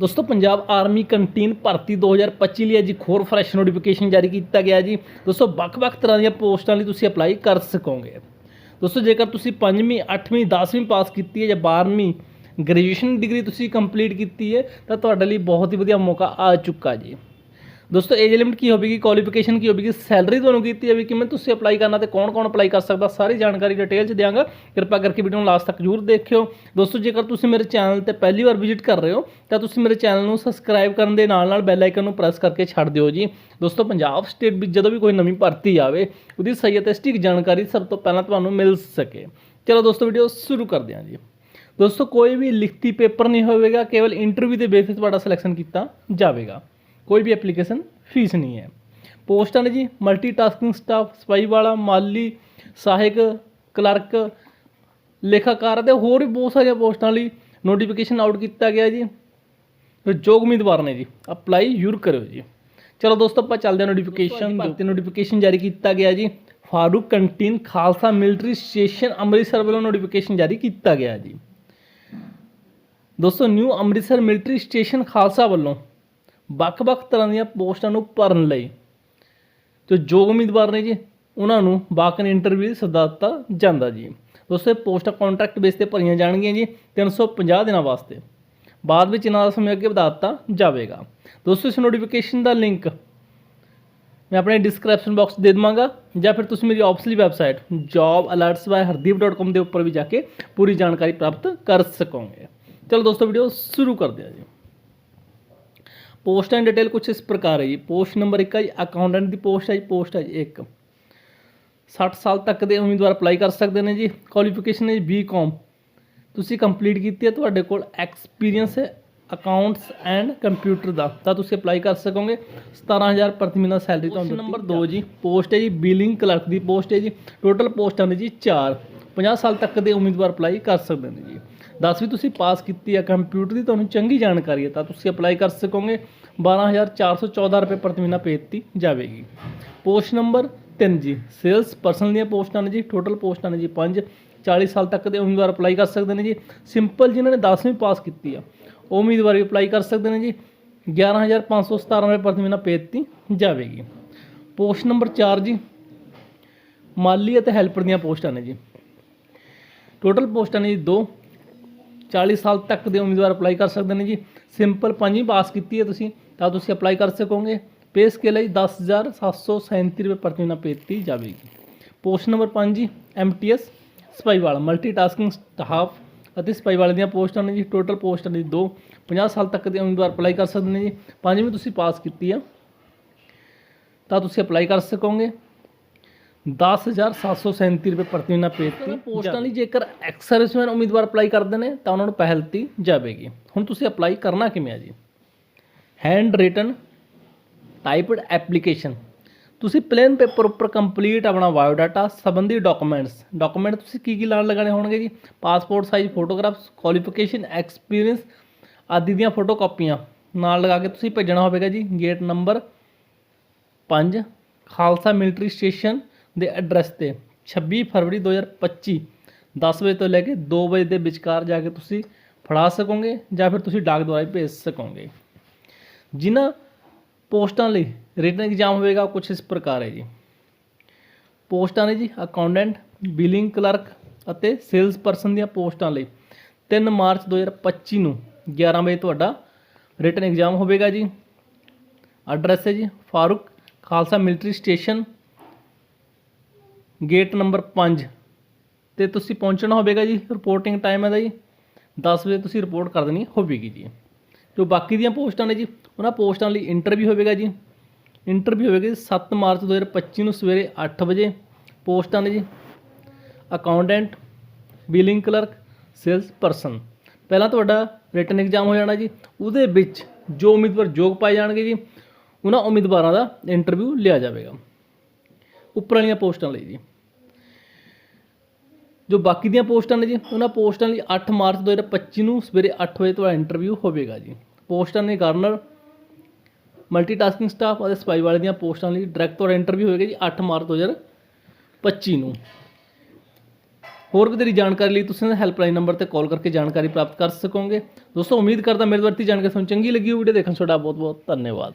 ਦੋਸਤੋ, Punjab army canteen ਭਰਤੀ 2025 ਲਈ ਅੱਜ ਇੱਕ ਹੋਰ ਫਰੈਸ਼ ਨੋਟੀਫਿਕੇਸ਼ਨ ਜਾਰੀ ਕੀਤਾ ਗਿਆ ਜੀ। ਦੋਸਤੋ, ਵੱਖ-ਵੱਖ ਤਰ੍ਹਾਂ ਦੀਆਂ ਪੋਸਟਾਂ ਲਈ ਤੁਸੀਂ ਅਪਲਾਈ ਕਰ ਸਕੋਗੇ। ਦੋਸਤੋ, ਜੇਕਰ ਤੁਸੀਂ 5ਵੀਂ 8ਵੀਂ 10ਵੀਂ ਪਾਸ ਕੀਤੀ ਹੈ ਜਾਂ 12ਵੀਂ ਗ੍ਰੈਜੂਏਸ਼ਨ ਡਿਗਰੀ ਤੁਸੀਂ ਕੰਪਲੀਟ ਕੀਤੀ ਹੈ, ਤਾਂ ਤੁਹਾਡੇ ਲਈ ਬਹੁਤ ਹੀ ਵਧੀਆ ਮੌਕਾ ਆ ਚੁੱਕਾ ਜੀ। ਦੋਸਤੋ ਏਜ ਲਿਮਿਟ ਕੀ ਹੋਵੇਗੀ? ਕੁਆਲੀਫਿਕੇਸ਼ਨ ਕੀ ਹੋਵੇਗੀ? ਸੈਲਰੀ ਤੁਹਾਨੂੰ ਕੀਤੀ ਜਾਵੇਗੀ, ਕਿਵੇਂ ਤੁਸੀਂ ਅਪਲਾਈ ਕਰਨਾ ਤੇ ਕੌਣ-ਕੌਣ ਅਪਲਾਈ ਕਰ ਸਕਦਾ, ਸਾਰੀ ਜਾਣਕਾਰੀ ਡਿਟੇਲ ਚ ਦਿਆਂਗਾ। ਕਿਰਪਾ ਕਰਕੇ ਵੀਡੀਓ ਨੂੰ ਲਾਸਟ ਤੱਕ ਜ਼ਰੂਰ ਦੇਖਿਓ। ਦੋਸਤੋ, ਜੇਕਰ ਤੁਸੀਂ ਮੇਰੇ ਚੈਨਲ ਤੇ ਪਹਿਲੀ ਵਾਰ ਵਿਜ਼ਿਟ ਕਰ ਰਹੇ ਹੋ, ਤਾਂ ਤੁਸੀਂ ਮੇਰੇ ਚੈਨਲ ਨੂੰ ਸਬਸਕ੍ਰਾਈਬ ਕਰਨ ਦੇ ਨਾਲ-ਨਾਲ ਬੈਲ ਆਈਕਨ ਨੂੰ ਪ੍ਰੈਸ ਕਰਕੇ ਛੱਡ ਦਿਓ ਜੀ। ਦੋਸਤੋ, ਪੰਜਾਬ ਸਟੇਟ ਵਿੱਚ ਜਦੋਂ ਵੀ ਕੋਈ ਨਵੀਂ ਭਰਤੀ ਆਵੇ, ਉਹਦੀ ਸਹੀ ਅਤੇ ਸਟਿਕ ਜਾਣਕਾਰੀ ਸਭ ਤੋਂ ਪਹਿਲਾਂ ਤੁਹਾਨੂੰ ਮਿਲ ਸਕੇ। ਚਲੋ ਦੋਸਤੋ ਵੀਡੀਓ ਸ਼ੁਰੂ ਕਰਦੇ ਹਾਂ ਜੀ। ਦੋਸਤੋ, ਕੋਈ ਵੀ ਲਿਖਤੀ ਪੇਪਰ ਨਹੀਂ ਹੋਵੇਗਾ, ਕੇਵਲ ਇੰਟਰਵਿਊ ਦੇ ਬੇਸਿਸ ਤੁਹਾਡਾ ਸਿਲੈਕਸ਼ਨ ਕੀਤਾ ਜਾਵੇਗਾ। ਕੋਈ ਵੀ ਐਪਲੀਕੇਸ਼ਨ ਫੀਸ ਨਹੀਂ ਹੈ। ਪੋਸਟਾਂ ਨੇ ਜੀ ਮਲਟੀਟਾਸਕਿੰਗ ਸਟਾਫ ਸਪਾਈ ਵਾਲਾ ਮਾਲੀ ਸਹਾਇਕ ਕਲਰਕ ਲੇਖਾਕਾਰ ਅਤੇ ਹੋਰ ਵੀ ਬਹੁਤ ਸਾਰੀਆਂ ਪੋਸਟਾਂ ਲਈ ਨੋਟੀਫਿਕੇਸ਼ਨ ਆਊਟ ਕੀਤਾ ਗਿਆ ਜੀ। ਜੋ ਉਮੀਦਵਾਰ ਨੇ ਜੀ ਅਪਲਾਈ ਜ਼ਰੂਰ ਕਰਿਓ ਜੀ। ਚਲੋ ਦੋਸਤੋ ਆਪਾਂ ਚੱਲਦੇ ਹਾਂ ਨੋਟੀਫਿਕੇਸ਼ਨ ਭਰਤੀ ਨੋਟੀਫਿਕੇਸ਼ਨ ਜਾਰੀ ਕੀਤਾ ਗਿਆ ਜੀ। Farooq canteen Khalsa military station Amritsar ਵੱਲੋਂ ਨੋਟੀਫਿਕੇਸ਼ਨ ਜਾਰੀ ਕੀਤਾ ਗਿਆ ਜੀ। ਦੋਸਤੋ new Amritsar military station Khalsa ਵੱਲੋਂ ਵੱਖ-ਵੱਖ ਤਰ੍ਹਾਂ ਦੀਆਂ ਪੋਸਟਾਂ ਨੂੰ ਭਰਨ ਲਈ। ਜੋ ਯੋਗ ਉਮੀਦਵਾਰ ਨੇ ਜੀ, ਉਹਨਾਂ ਨੂੰ ਵਾਕਨ ਇੰਟਰਵਿਊ ਸੱਦਾ ਦਿੱਤਾ ਜਾਂਦਾ ਜੀ। ਦੋਸਤੋ ਇਹ ਪੋਸਟਾਂ ਕੰਟਰੈਕਟ ਬੇਸ ਤੇ ਭਰੀਆਂ ਜਾਣਗੀਆਂ ਜੀ 350 ਦਿਨਾਂ ਵਾਸਤੇ। ਬਾਅਦ ਵਿੱਚ ਇਹਨਾਂ ਦਾ ਸਮੇਂ ਅੱਗੇ ਵਧਾ ਦਿੱਤਾ ਜਾਵੇਗਾ। ਦੋਸਤੋ ਇਸ ਨੋਟੀਫਿਕੇਸ਼ਨ ਦਾ ਲਿੰਕ ਮੈਂ ਆਪਣੇ ਡਿਸਕ੍ਰਿਪਸ਼ਨ ਬਾਕਸ ਦੇ ਦੇਵਾਂਗਾ ਜਾਂ ਫਿਰ ਤੁਸੀਂ ਮੇਰੀ ਆਫਿਸ਼ੀਅਲ ਵੈਬਸਾਈਟ jobalertsbyhardeep.com ਦੇ ਉੱਪਰ ਵੀ ਜਾ ਕੇ ਪੂਰੀ ਜਾਣਕਾਰੀ ਪ੍ਰਾਪਤ ਕਰ ਸਕੋਗੇ। ਚਲੋ ਦੋਸਤੋ ਵੀਡੀਓ ਸ਼ੁਰੂ ਕਰਦੇ ਹਾਂ ਜੀ। ਪੋਸਟ ਐਂਡ ਡਿਟੇਲ ਕੁਝ ਇਸ ਪ੍ਰਕਾਰ ਹੈ ਜੀ। ਪੋਸਟ ਨੰਬਰ 1 ਹੈ ਜੀ ਅਕਾਊਂਟੈਂਟ ਦੀ ਪੋਸਟ ਹੈ ਜੀ ਪੋਸਟ ਹੈ ਜੀ 1 60 ਸਾਲ ਤੱਕ ਦੇ ਉਮੀਦਵਾਰ ਅਪਲਾਈ ਕਰ ਸਕਦੇ ਨੇ ਜੀ। ਕੁਆਲੀਫਿਕੇਸ਼ਨ ਹੈ ਜੀ ਬੀਕਾਮ ਤੁਸੀਂ ਕੰਪਲੀਟ ਕੀਤੀ ਹੈ ਤੁਹਾਡੇ ਕੋਲ ਐਕਸਪੀਰੀਅੰਸ ਹੈ ਅਕਾਊਂਟਸ ਐਂਡ ਕੰਪਿਊਟਰ ਦਾ। ਤਾਂ ਤੁਸੀਂ ਅਪਲਾਈ ਕਰ ਸਕੋਗੇ। 17000 ਪ੍ਰਤੀ ਮਹੀਨਾ ਸੈਲਰੀ ਤੁਹਾਨੂੰ ਨੰਬਰ 2 ਜੀ ਪੋਸਟ ਹੈ ਜੀ ਬਿਲਿੰਗ ਕਲਰਕ ਦੀ ਪੋਸਟ ਹੈ ਜੀ। ਟੋਟਲ ਪੋਸਟਾਂ ਨੇ ਜੀ 4 50 ਸਾਲ ਤੱਕ ਦੇ ਉਮੀਦਵਾਰ ਅਪਲਾਈ ਕਰ ਸਕਦੇ ਨੇ ਜੀ। 10ਵੀਂ ਤੁਸੀਂ ਪਾਸ ਕੀਤੀ ਹੈ ਕੰਪਿਊਟਰ ਦੀ, ਤੁਹਾਨੂੰ ਚੰਗੀ ਜਾਣਕਾਰੀ ਹੈ, ਤਾਂ ਤੁਸੀਂ ਅਪਲਾਈ ਕਰ ਸਕੋਗੇ। 12414 ਰੁਪਏ ਪ੍ਰਤੀ ਮਹੀਨਾ ਪੇ ਦਿੱਤੀ ਜਾਵੇਗੀ। ਪੋਸਟ ਨੰਬਰ 3 ਜੀ ਸੇਲਸ ਪਰਸਨ ਦੀਆਂ ਪੋਸਟਾਂ ਨੇ ਜੀ ਟੋਟਲ ਪੋਸਟਾਂ ਨੇ ਜੀ 5 40 ਸਾਲ ਤੱਕ ਦੇ ਉਮੀਦਵਾਰ ਅਪਲਾਈ ਕਰ ਸਕਦੇ ਨੇ ਜੀ। ਸਿੰਪਲ ਜਿਨ੍ਹਾਂ ਨੇ 10ਵੀਂ ਪਾਸ ਕੀਤੀ ਆ, ਉਹ ਉਮੀਦਵਾਰ ਵੀ ਅਪਲਾਈ ਕਰ ਸਕਦੇ ਨੇ ਜੀ। 11517 ਰੁਪਏ ਪ੍ਰਤੀ ਮਹੀਨਾ ਪੇ ਦਿੱਤੀ ਜਾਵੇਗੀ। ਪੋਸਟ ਨੰਬਰ 4 ਜੀ, ਮਾਲੀ ਅਤੇ ਹੈਲਪਰ ਦੀਆਂ ਪੋਸਟਾਂ ਨੇ ਜੀ। ਟੋਟਲ ਪੋਸਟਾਂ ਨੇ ਜੀ 2 40 ਸਾਲ ਤੱਕ ਦੇ ਉਮੀਦਵਾਰ ਅਪਲਾਈ ਕਰ ਸਕਦੇ ਨੇ ਜੀ। ਸਿੰਪਲ ਪੰਜਵੀਂ ਪਾਸ ਕੀਤੀ ਹੈ ਤੁਸੀਂ, ਤਾਂ ਤੁਸੀਂ ਅਪਲਾਈ ਕਰ ਸਕੋਗੇ। ਪੇ ਸਕੇਲ ਹੈ ਜੀ 10737 ਰੁਪਏ ਪ੍ਰਤੀ ਮਹੀਨਾ ਪੇ ਦਿੱਤੀ ਜਾਵੇਗੀ। ਪੋਸਟ ਨੰਬਰ 5 ਜੀ ਐਮਟੀਐਸ ਸਪਾਈ ਵਾਲਾ ਮਲਟੀਟਾਸਕਿੰਗ ਸਟਾਫ ਅਤੇ ਸਪਾਈ ਵਾਲੇ ਦੀਆਂ ਪੋਸਟਾਂ ਨੇ ਜੀ ਟੋਟਲ ਪੋਸਟਾਂ ਨੇ 2 50 ਸਾਲ ਤੱਕ ਦੇ ਉਮੀਦਵਾਰ ਅਪਲਾਈ ਕਰ ਸਕਦੇ ਨੇ ਜੀ। ਪੰਜਵੀਂ ਤੁਸੀਂ ਪਾਸ ਕੀਤੀ ਆ, ਤਾਂ ਤੁਸੀਂ ਅਪਲਾਈ ਕਰ ਸਕੋਗੇ। 10737 ਰੁਪਏ ਪ੍ਰਤੀ ਮਹੀਨਾ ਪੇ ਦਿੱਤੀ ਪੋਸਟਾਂ ਲਈ ਜੇਕਰ ਐਕਸ ਸਰਵਿਸਮੈਨ ਉਮੀਦਵਾਰ ਅਪਲਾਈ ਕਰਦੇ ਨੇ ਤਾਂ ਉਹਨਾਂ ਨੂੰ ਪਹਿਲ ਦਿੱਤੀ ਜਾਵੇਗੀ। ਹੁਣ ਤੁਸੀਂ ਅਪਲਾਈ ਕਰਨਾ ਕਿਵੇਂ ਆ ਜੀ? ਹੈਂਡ ਰਿਟਨ ਟਾਈਪਡ ਐਪਲੀਕੇਸ਼ਨ ਤੁਸੀਂ ਪਲੇਨ ਪੇਪਰ ਉੱਪਰ ਕੰਪਲੀਟ ਆਪਣਾ ਬਾਇਓਡਾਟਾ ਸੰਬੰਧੀ ਡਾਕੂਮੈਂਟਸ ਡਾਕੂਮੈਂਟ ਤੁਸੀਂ ਕੀ ਕੀ ਲਾਣ ਲਗਾਣੇ ਹੋਣਗੇ ਜੀ? Passport size photographs qualification experience ਆਦਿ ਦੀਆਂ ਫੋਟੋ ਕਾਪੀਆਂ ਨਾਲ ਲਗਾ ਕੇ ਤੁਸੀਂ ਭੇਜਣਾ ਹੋਵੇਗਾ ਜੀ gate number 5 Khalsa military station ਦੇ ਐਡਰੈਸ ਤੇ 26 ਫਰਵਰੀ 2025 10 ਵਜੇ ਤੋਂ ਲੈ ਕੇ 2 ਵਜੇ ਦੇ ਵਿਚਕਾਰ ਜਾ ਕੇ ਤੁਸੀਂ ਫੜਾ ਸਕੋਗੇ ਜਾਂ ਫਿਰ ਤੁਸੀਂ ਡਾਕ ਦੁਆਰਾ ਭੇਜ ਸਕੋਗੇ। ਜਿਨ੍ਹਾਂ ਪੋਸਟਾਂ ਲਈ ਰਿਟਨ ਐਗਜ਼ਾਮ ਹੋਵੇਗਾ ਕੁਝ ਇਸ ਪ੍ਰਕਾਰ ਹੈ ਜੀ। ਪੋਸਟਾਂ ਨੇ ਜੀ ਅਕਾਊਂਟੈਂਟ ਬਿਲਿੰਗ ਕਲਰਕ ਅਤੇ ਸੇਲਸ ਪਰਸਨ ਦੀਆਂ ਪੋਸਟਾਂ ਲਈ 3 ਮਾਰਚ 2025 ਨੂੰ 11 ਵਜੇ ਤੁਹਾਡਾ ਰਿਟਨ ਐਗਜ਼ਾਮ ਹੋਵੇਗਾ ਜੀ। ਐਡਰੈਸ ਹੈ ਜੀ Farooq Khalsa military station gate number 5 ਤੇ ਤੁਸੀਂ ਪਹੁੰਚਣਾ ਹੋਵੇਗਾ ਜੀ ਰਿਪੋਰਟਿੰਗ ਟਾਈਮ ਹੈ ਦਾ ਜੀ। 10 ਵਜੇ ਤੁਸੀਂ ਰਿਪੋਰਟ ਕਰ ਦੇਣੀ ਹੋਵੇਗੀ ਜੀ। ਜੋ ਬਾਕੀ ਦੀਆਂ ਪੋਸਟਾਂ ਨੇ ਜੀ, ਉਹਨਾਂ ਪੋਸਟਾਂ ਲਈ ਇੰਟਰਵਿਊ ਹੋਵੇਗਾ ਜੀ। ਇੰਟਰਵਿਊ ਹੋਵੇਗਾ ਜੀ 7 ਮਾਰਚ 2025 ਨੂੰ ਸਵੇਰੇ 8 ਵਜੇ। ਪੋਸਟਾਂ ਨੇ ਜੀ accountant billing clerk sales person ਪਹਿਲਾਂ ਤੁਹਾਡਾ ਰਿਟਨ ਐਗਜ਼ਾਮ ਹੋ ਜਾਣਾ ਜੀ, ਉਹਦੇ ਵਿੱਚ ਜੋ ਉਮੀਦਵਾਰ ਯੋਗ ਪਾਏ ਜਾਣਗੇ ਜੀ, ਉਹਨਾਂ ਉਮੀਦਵਾਰਾਂ ਦਾ ਇੰਟਰਵਿਊ ਲਿਆ ਜਾਵੇਗਾ। ਉੱਪਰ ਵਾਲੀਆਂ ਪੋਸਟਾਂ ਲਈ ਜੀ। ਜੋ ਬਾਕੀ ਦੀਆਂ ਪੋਸਟਾਂ ਨੇ ਜੀ, ਉਹਨਾਂ ਪੋਸਟਾਂ ਲਈ 8 ਮਾਰਚ 2025 ਨੂੰ ਸਵੇਰੇ 8 ਵਜੇ ਤੁਹਾਡਾ ਇੰਟਰਵਿਊ ਹੋਵੇਗਾ ਜੀ। ਪੋਸਟਾਂ ਨੇ ਗਵਰਨਰ ਮਲਟੀਟਾਸਕਿੰਗ ਸਟਾਫ ਅਤੇ ਸਪਾਈ ਵਾਲੇ ਦੀਆਂ ਪੋਸਟਾਂ ਲਈ ਡਾਇਰੈਕਟ ਤੁਹਾਡਾ ਇੰਟਰਵਿਊ ਹੋਵੇਗਾ ਜੀ 8 ਮਾਰਚ 2025 ਨੂੰ। ਹੋਰ ਵਧੇਰੀ ਜਾਣਕਾਰੀ ਲਈ ਤੁਸੀਂ ਹੈਲਪਲਾਈਨ ਨੰਬਰ ਤੇ ਕਾਲ ਕਰਕੇ ਜਾਣਕਾਰੀ ਪ੍ਰਾਪਤ ਕਰ ਸਕੋਗੇ। ਦੋਸਤੋ, ਉਮੀਦ ਕਰਦਾ ਮੇਰੇ ਵਰਤੀ ਜਾਣਕਾਰੀ ਤੁਹਾਨੂੰ ਚੰਗੀ ਲੱਗੀ ਹੋਵੇ ਵੀਡੀਓ ਦੇਖਣ ਤੁਹਾਡਾ ਬਹੁਤ ਬਹੁਤ ਧੰਨਵਾਦ।